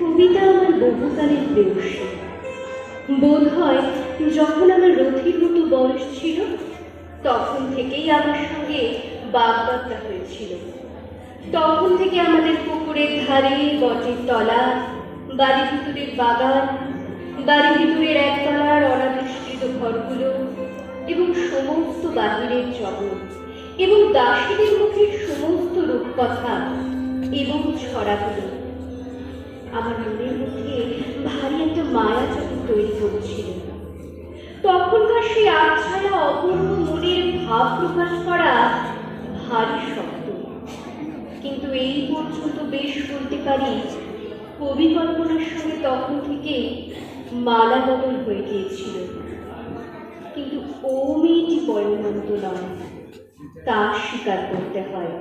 কবিতা আমার বহুকালের প্রেয়সী বোধ হয় যখন আমার রথির মতো বয়স ছিল, তখন থেকেই আমার সঙ্গে বাগদত্তা হয়েছিল। তখন থেকে আমাদের পুকুরের ধারে, বটের তলা বাড়ি ভিতরের বাগান বাড়ি ভিতরের একতলার অনাবিষ্কৃত ঘরগুলো এবং সমস্ত বাহিরের জগৎ এবং দাসীদের মুখের সমস্ত রূপকথা এবং ছড়াগুলো। আমার মনের মধ্যে ভারী একটা মায়া যখন তৈরি করেছিল তখনকার সেই আচ্ছায়া অপূর্ব মনের ভাব প্রকাশ করা ভারী শক্ত। কিন্তু এই পর্যন্ত বেশ বলতে পারি, কবি কল্পনার সঙ্গে তখন থেকে মালা বদল হয়ে গিয়েছিল। কিন্তু ও মেয়েটি পরিণত নয়, তা স্বীকার করতে হয়।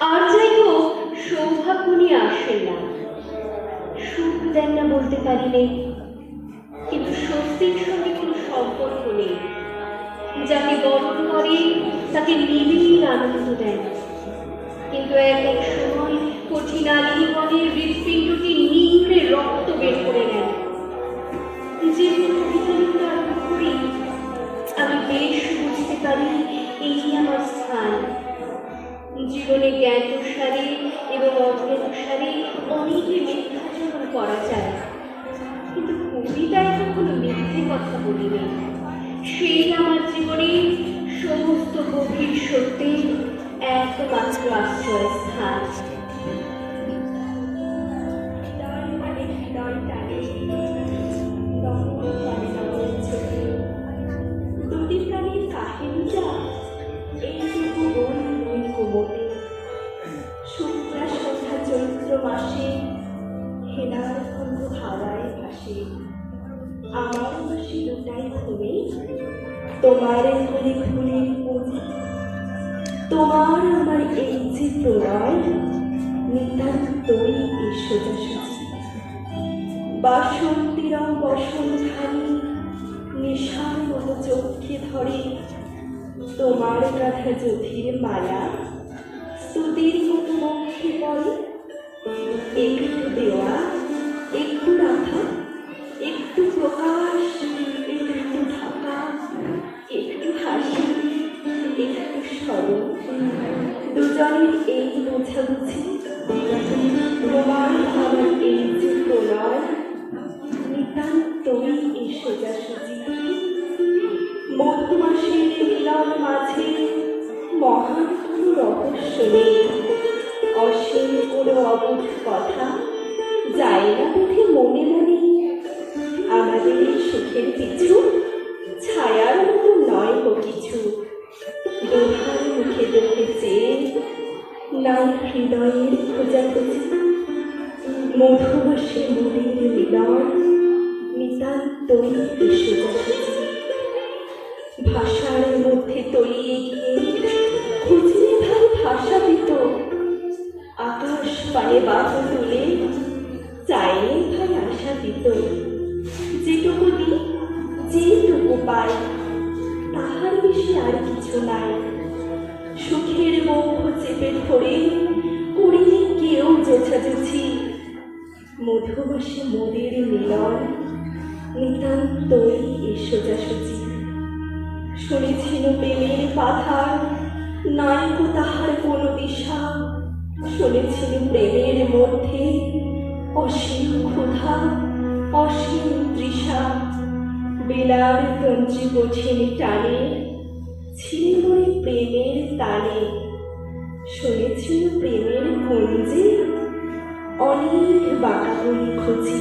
আর যাই হোক, সৌভাগ্য নিয়ে আসেন না। সুখ দেন না বলতে পারি নেই কিন্তু স্বস্তির সঙ্গে কোনো সম্পর্ক নেই। যাকে বরণ করে, তাকে নিবিড় আনন্দ দেন কিন্তু এক এক সময় কঠিন আলিঙ্গনের হৃৎপিণ্ডটি নিংড়ে রক্ত বের করে নেন যে কবিতা আরম্ভ করি আমি বেশ বুঝতে পারি এই আমার স্থান। জীবনে জ্ঞান সারে এবং অজ্ঞান সারে অনেকে করা যায়। কিন্তু কবিতায় কোনো মিথ্যে কথা বলি নেই সেই আমার জীবনে সমস্ত গভীর সত্যের একমাত্র আশ্রয় বাসন্তী রং বসন্তখানি নেশার মতো চোখে ধরে। তোমার গাথা যথির মালা স্তুতির মতো মুখে পড়ে একটু দেওয়া, একটু রাখা একটু প্রকাশ, একটু ঢাকা, একটু হাসি, একটু স্মরণ দুজনের এই বোঝাবুঝি মাঝে মহান কোনো রহস্য অসীম কোনো অবুধ কথা যায় না মনে মনে আমাদের সুখের পিছু ছায়ার মতো নয় কিছু। নাই হৃদয়ের খোঁজাখুঁজি মধুমাসে মনের মিলন ভাষার মধ্যে তলিয়ে গিয়ে খুঁজলে ভাই ভাষা দিত। আকাশ পানে বাহু তুলে চাইলে ভাই আশা দিত। যেটুকু দি যেটুকু পাই, তাহার বেশি আর কিছু নাই। ধরে করিনি কেউ জোছাজুছি মধুবাসে মোদের মিলন, নিতান্তই এ সোজাসুজি। শুনেছিল প্রেমের পাথার নায়ক তাহার কোন দিশা। শুনেছিল প্রেমের মধ্যে অসীম ক্ষুধা, অসীম তৃষা। বেলার কঞ্চি কঠিন টানে ছিল প্রেমের তানে। শুনেছিল প্রেমের কুঞ্জে অনেক বাঁকা বলি খুঁজি।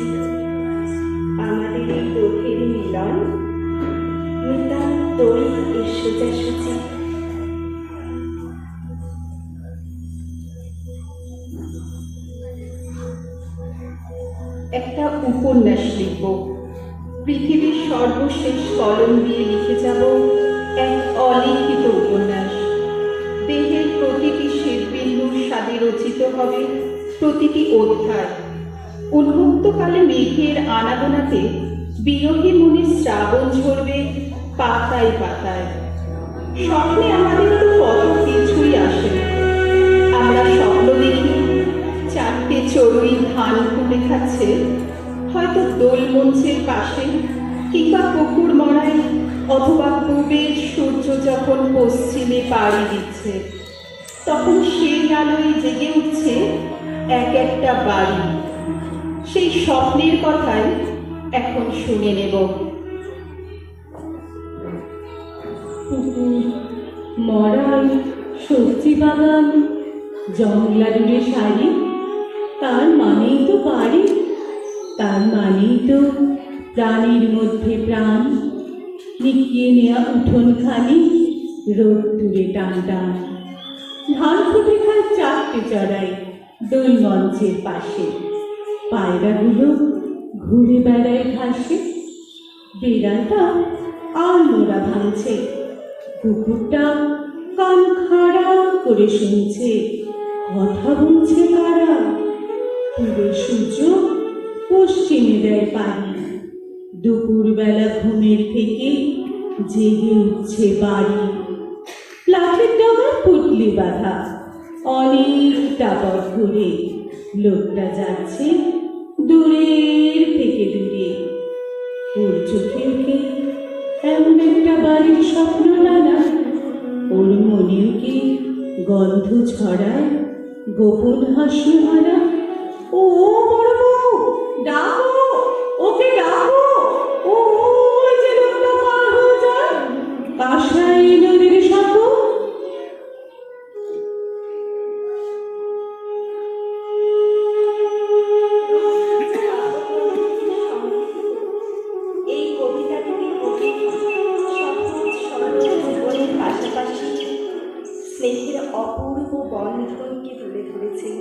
আমাদের এই গভীর মিলন নিতান্তই এ সোজাসুজি একটা উপন্যাস লিখব। পৃথিবীর সর্বশেষ কলম দিয়ে লিখে যাব এক অলিখিত উপন্যাস। দেহের প্রতিটি শিল্পিন্দুর স্বাদে রচিত হবে প্রতিটি অধ্যায়। উন্মুক্তকালে মেঘের আনাগোনাতে বিরোহী মনে শ্রাবণ ঝরবে পাতায় পাতায়। স্বপ্নে আমাদের তো কত কিছুই আসে আমরা স্বপ্ন দেখি চারটে চড়ুই ধান খুলে খাচ্ছে। হয়তো দোল মঞ্চের পাশে কিংবা পুকুর মরায় অথবা পশ্চিমে পাড়ি দিচ্ছে। তখন সেই আলোয় জেগে উঠছে এক একটা বাড়ি। সেই স্বপ্নের কথাই এখন শুনে নেব। মরাই সবজি বাগান, জঙ্গলা ডুবে শাড়ি, তার মানেই তো বাড়ি, তার মানেই তো প্রাণীর মধ্যে প্রাণ। লিখিয়ে নেওয়া উঠোনখানি রোদ দূরে টান টান। ধান ফুটে খায় চারটে চড়াই দোল মঞ্চের পাশে। পায়রাগুলো ঘুরে বেড়ায় ঘাসে। বিড়ালটা আর মোড়া ভাঙছে। কুকুরটা কান খাড়া করে শুনছে, কথা বলছে কারা? পূর্বে সূর্য পশ্চিমে দেয় পানি। দুপুরবেলা ঘুমের থেকে জেগে উঠছে বাড়ি। লাঠের ডগার পুটলি বাঁধা। অনেকটা পথ ঘুরে, লোকটা যাচ্ছে দূরের থেকে দূরে। ওর চোখে ওকে এমন একটা বাড়ির স্বপ্ন নানা। ওর মনেও কি গন্ধ ছড়ায়, গোপন হাসি হারা। ও বড় ডাকো, ওকে ডাকো। অপূর্ব বন্ধনকে তুলে ধরেছেন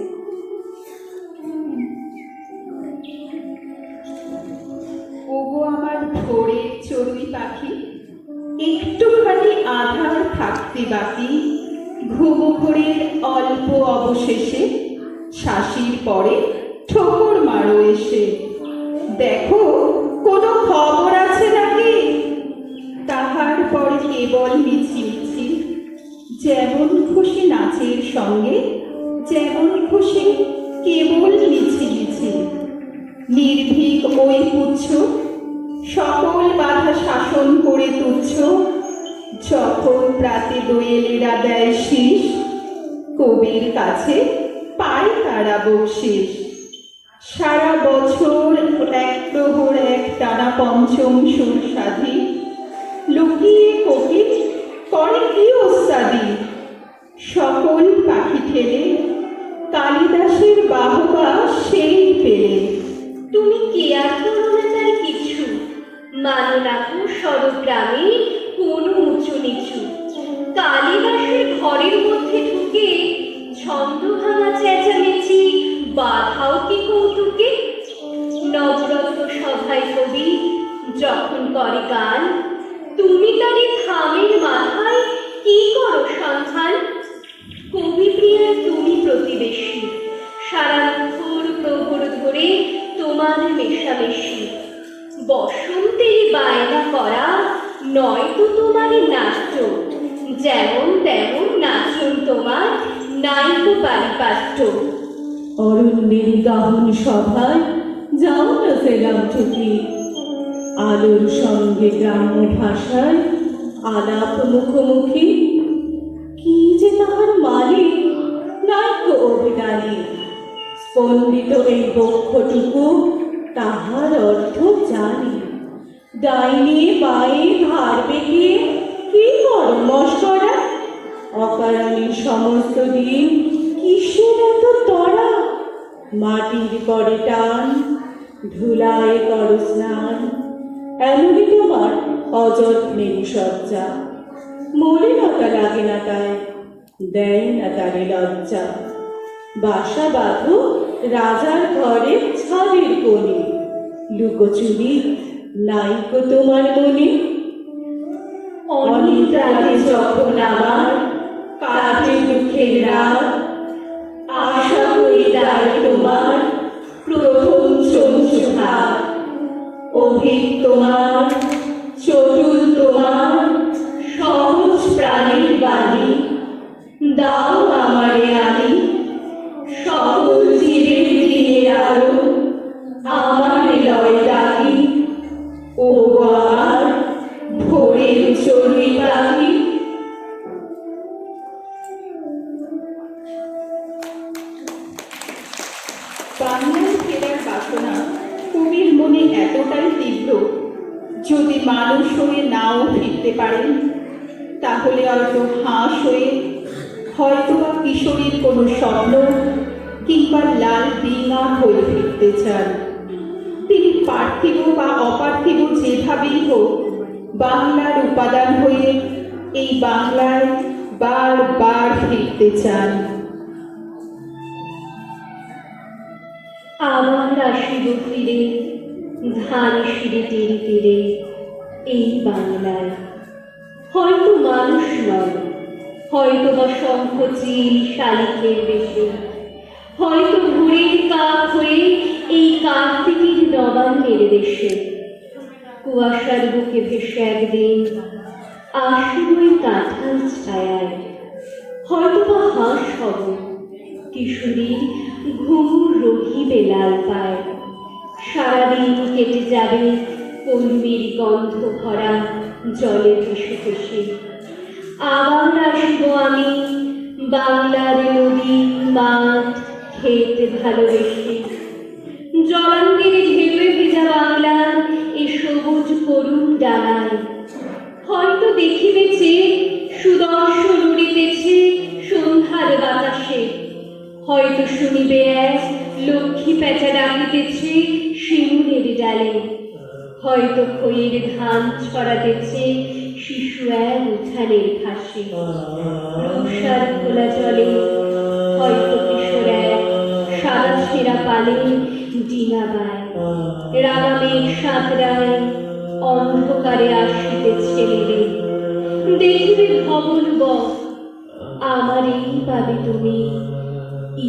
ওগো আমার ভোরের চড়ুই পাখি, একটুখানি আধার থাকতে বাকি। ঘুম ঘোরের অল্প অবশেষে শাসির পরে ঠোকর মারো এসে। দেখো, কোনো খবর আছে নাকি? তাহার পরে কেবল মিছি মিছি যেমন খুশি নাচের সঙ্গে, যেমন খুশি কেবল মিছি মিছি। নির্ভীক ওই পুচ্ছ, সকল বাধা শাসন করে তুচ্ছ যখন প্রাতে দোয়েলেরা দেয় শীষ, কবির কাছে পায় তারা বকশিস। সারা বছর এক প্রহর এক টানা পঞ্চম সুর সাধি, লুকিয়ে কোকিল করে কি ওস্তাদি? সকল পাখি ঠেলে কালিদাসের বাহবা সেই পেলে। তুমি কেয়ার করো না কিছু মানো রাখো সরগ্রামে কোনো বায়না করা নয়তো তোমার নাট্য যেমন তেমন তোমার অরণ্যের গাহন সভায় যাও না আলোর সঙ্গে গ্রাম্য ভাষায় আলাপ মুখোমুখি। কি যে তাহার মালিক নাইক অভিধানী। স্পন্দিত এই বক্ষটুকু তাহার অর্থ জানি। ডাইনে বায়ে ধার বেঁকে কি কর মস্করা অকারণে সমস্ত দিন কিসের এত তরা মাটির করে টান, ধুলায় কর স্নান এমনই তোমার অযত্নের সজ্জা মলিনতা লাগে না তাই, দেয় না তারে লজ্জা। বাসা বাঁধো রাজার ঘরে ছাদের কোণে, লুকোচুরি নাইকো তোমার মনে? অনেক যখন আমার কাটে দুঃখের রাত আশা করি তাই তোমার প্রথম চঞ্চুঘাত অভিক তোমার চটুল তোমার, সহজ প্রাণীর বাণী। দাও আমারে আনি সকল জীবের দিয়ে আলো। তীব্র যদি মানুষ হয়ে নাও ফিরতে পারেন তাহলে হয়তো হাঁস হয়ে হয়তো বা কিশোরীর কোনো স্বপ্ন কিংবা লাল ডিঙা হয়ে ফিরতে চান। তিনি পার্থিব বা অপার্থিব যেভাবেই হোক, বাংলার উপাদান হয়ে এই বাংলায় বারবার ফিরতে চান। আবার আসিব ফিরে ধান সিঁড়ি তীরে তীরে এই বাংলায়। হয়তো মানুষ নয় হয়তো বা শঙ্খ চিল শালিখের বেশে। হয়তো ভোরের কাক হয়ে এই কার্তিকের নবান্নের দেশে। কুয়াশার বুকে ভেসে একদিন আসিব এই কাঁঠাল ছায়ায়। হয়তো বা হাঁস হব কিশোরীর ঘুমুর রহিবে লাল পায়। সারাদিন কেটে যাবে কলমির গন্ধ ভরা জলে ভেসে ভেসে। আবার আসিব আমি বাংলার নদী মাঠ খেতে ভালোবেসে। জলাঙ্গিরে ঢেউয়ে ভেজা বাংলার এ সবুজ করুণ ডানায় হয়তো দেখিবেছে, সুদর্শন উড়িতেছে সন্ধ্যার বাতাসে। হয়তো শুনিবে এক লক্ষ্মী প্যাঁচা ডাকিতেছে ডালে। হয়তো খইয়ের ধান ছড়াতেছে শিশু এক উঠানের ঘাসে। রূপসার খোলা জলে হয়তো কিশোর এক সাদা ছেঁড়া পালে ডিঙা বায়। রাগামের সাঁতরায় অন্ধকারে আসিতে ছেলেরে দেখিবে ভবন বক আমারই পাবে তুমি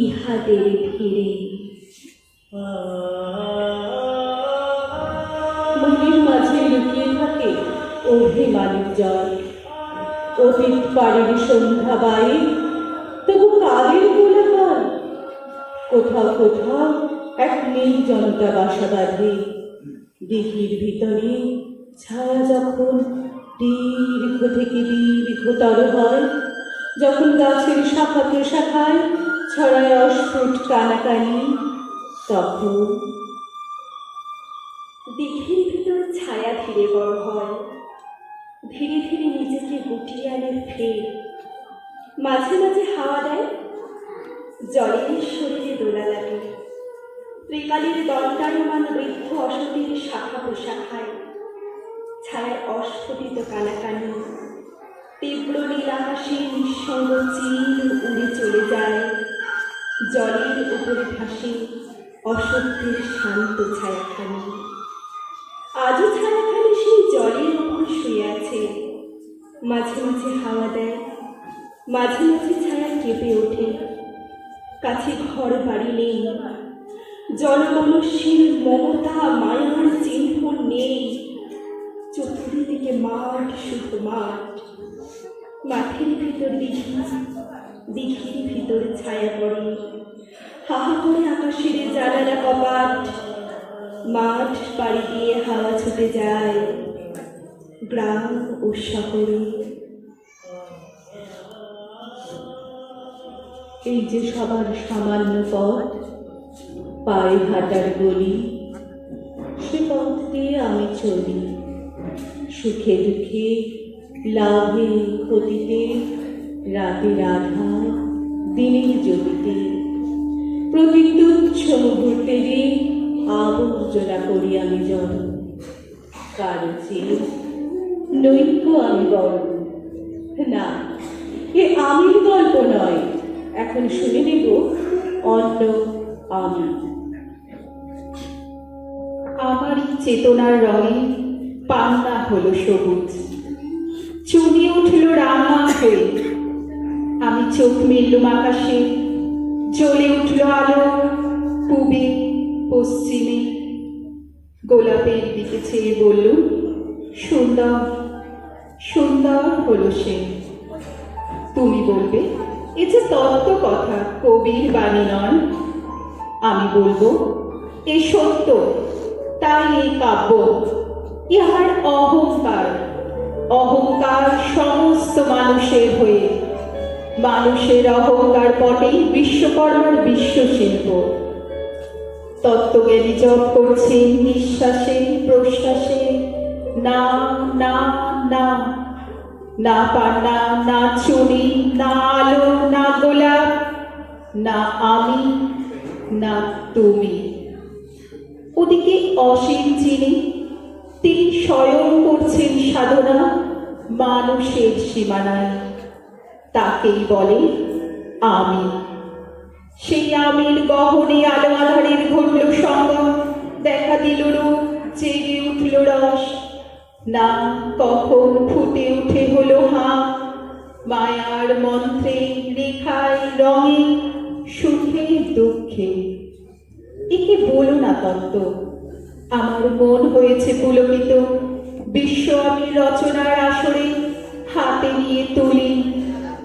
ইহাদের ফিরে অভিমানের জল। অতীত পাড়ের সন্ধ্যা বাই তবু কাদের কোলাহল। কোথাও কোথাও এক নির্জনতা বাসা বাঁধে। দিঘির ভিতরে ছায়া যখন দীর্ঘ থেকে দীর্ঘতর হয়, যখন গাছের শাখা প্রশাখায় ছড়ায় অস্ফুট কানাকানি, তখন দিঘির ভিতর ছায়া ধীরে বড় হয়। ফের মাঝে মাঝে হাওয়া দেয়, জলের শরীরে দোলা লাগে ত্রিকালের দণ্ডায়মান বৃদ্ধ অসতির শাখা প্রশাখায় ছায়ার অস্ফুটিত কানাকানি। তীব্র নীল আকাশে নিঃসঙ্গ চিল উড়ে চলে যায়। জলের উপরে ভাসে অসত্যের শান্ত ছায়াখানি। আজও ছায়াখানি সেই জলের উপর শুয়ে আছে। মাঝে মাঝে হাওয়া দেয়, মাঝে মাঝে ছায়া কেঁপে ওঠে। কাছে ঘর বাড়ি নেই জনমনস্যের মমতা, মায়ার চিহ্ন নেই। চতুর্দিকে মাঠ, শুধু মাঠ। মাঠের ভিতর দিঘি, দিঘির ভিতর ছায়া পড়ে। হাহা করে আকাশের জানালা কপাট, মাঠ পাড়ি দিয়ে হাওয়া ছুটে যায়। গ্রাম ও শহরে। এই যে সবার সামান্য পথ, পায়ে হাঁটার গলি, সে পথ দিয়ে আমি চলি। সুখে দুঃখে, লাভে ক্ষতিতে, রাতে আধার দিনের জ্যোতিতে প্রতি তুচ্ছ মুহূর্তেরই আবর্জনা করি আমি জন কারও চেয়ে নৈক্য আমি বড়। না, এ আমির গল্প নয়। এখন শুনে নেব অন্য আমি। আমারই চেতনার রঙে পান্না হলো সবুজ। চুনি উঠল রাঙা হয়ে। আমি চোখ মেললুম আকাশে। জ্বলে উঠল আলো পূবে, পশ্চিমে। গোলাপের দিকে চেয়ে বললুম সুন্দর সুন্দর হলো সে। তুমি বলবে, এ যে তত্ত্ব কথা, কবির বাণী নয়। আমি বলব, এ সত্য, তাই এই কাব্য, ইহার অহংকার অহংকার সমস্ত মানুষের হয়ে। মানুষের অহংকার পটেই বিশ্বকর্মার বিশ্ব বিশ্বশিল্প। তত্ত্বজ্ঞানী জপ করছেন নিঃশ্বাসে, প্রশ্বাসে। না না না না পান্না, না চুনি, না আলো, না গোলাপ, না আমি, না তুমি। ওদিকে অসীম যিনি, তিনি স্বয়ং করছেন সাধনা মানুষের সীমানায়। তাকেই বলে আমি। সেই আমির গহনে আলো আধারের ঘটল সঙ্গম দেখা দিল রূপ, জেগে উঠল রস। না কখন ফুটে উঠে হলো হা। মায়ার মন্ত্রে রেখায় রঙে সুখে দুঃখে। একে বলো না তত্ত্ব। আমার মন হয়েছে পুলকিত। বিশ্ব আমি রচনার আসরে হাতে নিয়ে তুলি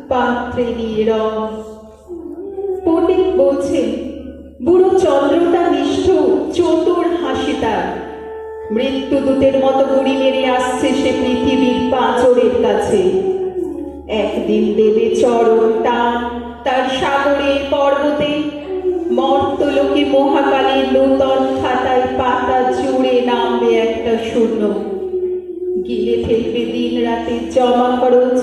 পাত্রে নিয়ে রং। পণ্ডিত বলছেন, বুড়ো চন্দ্রটা নিষ্ঠ চতুর হাসি তার। মৃত্যুদূতের মতো গুড়ি মেরে আসছে সে পৃথিবীর পাঁচরের কাছে। একদিন দেবে চরণ টান তার সাগরে পর্বতে। মর্তলোকে মহাকালের নূতন খাতায় পাতা জুড়ে নামবে একটা শূন্য। গিলে ফেলবে দিন রাতে জমা খরচ।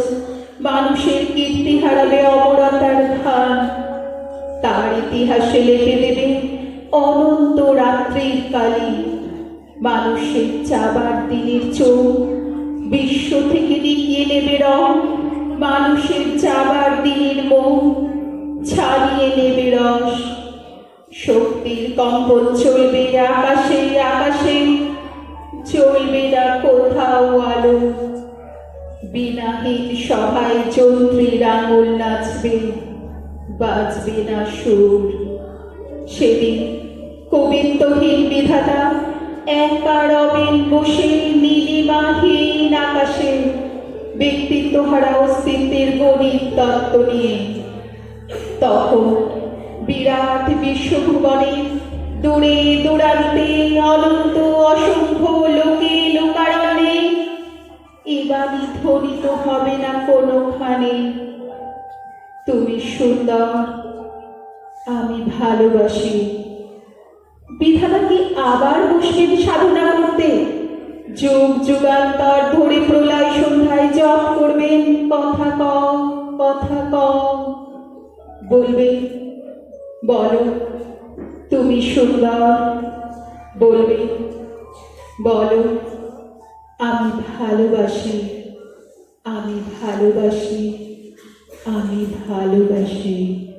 মানুষের কীর্তি হারাবে অমরতার ভান তার ইতিহাসে লেখে দেবে, অনন্ত রাত্রির কালী। মানুষের চাবার দিনের চোখ, বিশ্ব থেকে দেখিয়ে নেবে রং, মানুষের চাবার দিনের মুখ ছাড়িয়ে নেবে রস। শক্তির কম্পন চলবে আকাশে আকাশে, চলবে না কোথাও আলো। বিনাহীন সভায় যন্ত্রীর আঙুল নাচবে, বাজবে না সুর। সেদিন কবিত্বহীন বিধাতা একা রবেন বসে নীলিমাহীন আকাশে ব্যক্তিত্ব হারা অস্তিত্বের গণিত তত্ত্ব নিয়ে। তখন বিরাট বিশ্বভুবনে দূরে দূরান্তে অনন্ত অসংখ্য লোকে লোকারণ্যে এবারই ধ্বনিত হবে না কোনোখানে তুমি সুন্দর, আমি ভালোবাসি। বিধাতা কি আবার বসবেন সাধনা করতে। যুগ যুগান্তর ধরে প্রলয় সন্ধ্যায় জপ করবেন। কথা কম কথা কম বলবে, বলো, তুমি সুন্দর। বলবে, বলো, আমি ভালোবাসি আমি ভালোবাসি আমি ভালোবাসি।